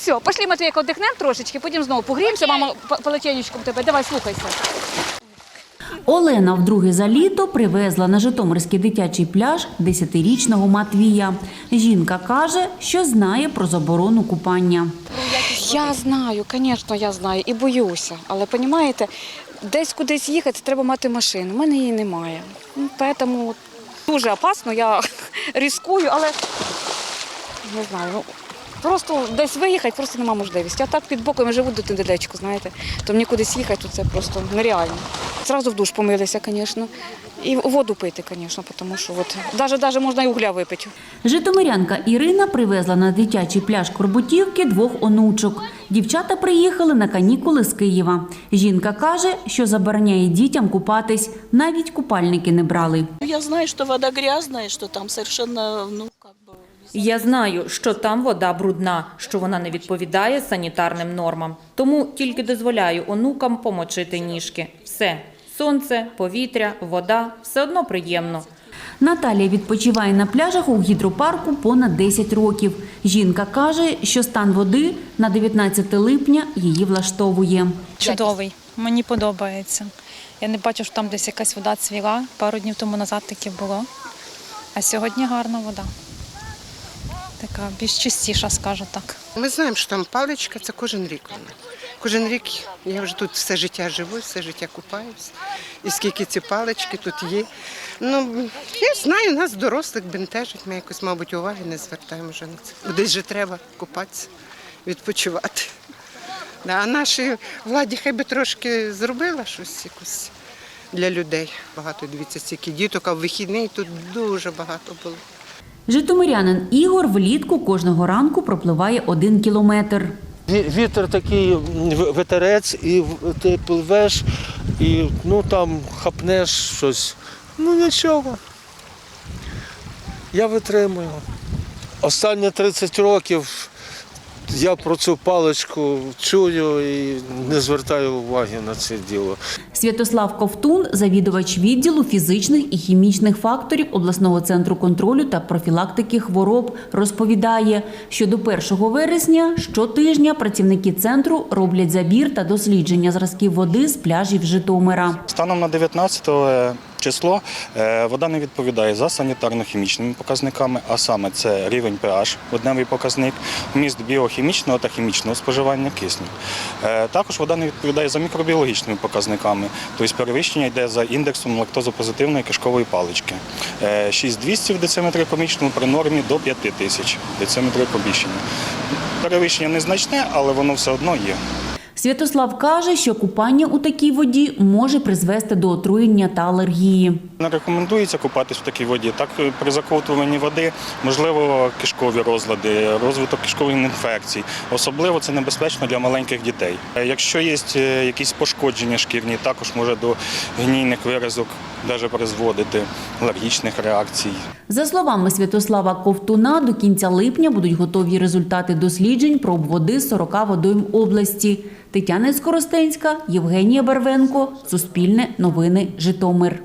Все, пошли, Матвійко, віддихнемо трошечки, потім знову погріємося, мама по- полотенечком тебе. Давай, слухайся. Олена вдруге за літо привезла на Житомирський дитячий пляж 10-річного Матвія. Жінка каже, що знає про заборону купання. Я знаю, звісно, я знаю і боюся. Але розумієте, десь кудись їхати, треба мати машину. У мене її немає. Ну, Тому дуже опасно, я ризикую, але не знаю. Просто десь виїхати просто немає можливості. А так під боком я живу до недалечко, знаєте. То мені кудись їхати, то це просто нереально. Зразу в душ помилися, звісно. І воду пити, звісно, тому що от, навіть, навіть можна і угля випити. Житомирянка Ірина привезла на дитячий пляж Корбутівки двох онучок. Дівчата приїхали на канікули з Києва. Жінка каже, що забороняє дітям купатись. Навіть купальники не брали. Я знаю, что вода грязная, что там совершенно, ну, как бы... Я знаю, що там вода брудна, що вона не відповідає санітарним нормам. Тому тільки дозволяю онукам помочити ніжки. Все. Сонце, повітря, вода все одно приємно. Наталія відпочиває на пляжах у гідропарку понад 10 років. Жінка каже, що стан води на 19 липня її влаштовує. Чудовий, мені подобається. Я не бачу, що там десь якась вода цвіла. Пару днів тому назад таке було. А сьогодні гарна вода. Така більш чистіша, скажу так. Ми знаємо, що там паличка це кожен рік. вона. Кожен рік я вже тут все життя живу, все життя купаюсь. І скільки ці палички тут є. Ну, я знаю, нас дорослих бентежить, ми якось, мабуть, уваги не звертаємо вже на це. Десь же треба купатися, відпочивати. А нашій владі хай би трошки зробила щось якось для людей. Багато дивіться, стільки діток, а в вихідний тут дуже багато було. Житомирянин Ігор влітку кожного ранку пропливає один кілометр. Вітер такий ветерець, і ти пливеш, і ну там хапнеш щось. Ну нічого. Я витримую. Останні 30 років я про цю паличку чую і не звертаю уваги на це діло. Святослав Ковтун, завідувач відділу фізичних і хімічних факторів обласного центру контролю та профілактики хвороб, розповідає, що до 1 вересня щотижня працівники центру роблять забір та дослідження зразків води з пляжів Житомира. Станом на 19 число е, вода не відповідає за санітарно-хімічними показниками, а саме це рівень pH, одневий показник, вміст біохімічного та хімічного споживання кисню. Е, Також вода не відповідає за мікробіологічними показниками, тобто перевищення йде за індексом лактозопозитивної кишкової палички. Е, 6200 в дециметрі кубічному при нормі до 5000 дециметрів кубічного. Перевищення незначне, але воно все одно є. Святослав каже, що купання у такій воді може призвести до отруєння та алергії. Не рекомендується купатись в такій воді. Так е, при заковтуванні води можливо кишкові розлади, розвиток кишкових інфекцій. Особливо це небезпечно для маленьких дітей. Е, Якщо є е, якісь пошкодження шкірні, також може до гнійних виразок навіть призводити алергічних реакцій. За словами Святослава Ковтуна, до кінця липня будуть готові результати досліджень проб води з 40 водойм області. Тетяна Скоростенська, Євгенія Барвенко, Суспільне новини, Житомир.